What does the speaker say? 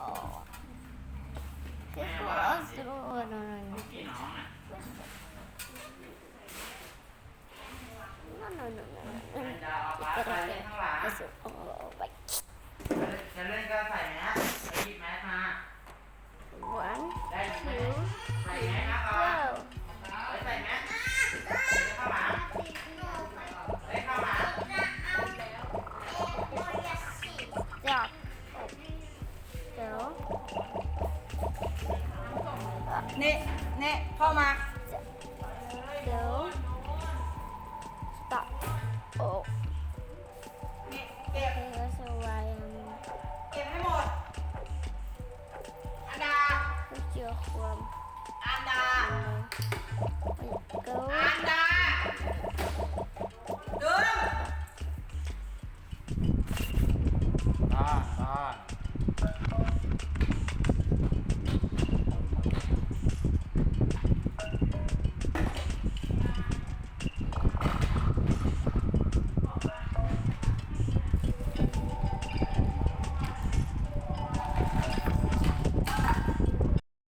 Oh. This was. No, no, no, no. no. ยวเน่เน่พ่อมา เดี๋ยวตัดออกเน่เก็บ แล้สวยเก็บให้หมด อันดา เจอความอันดา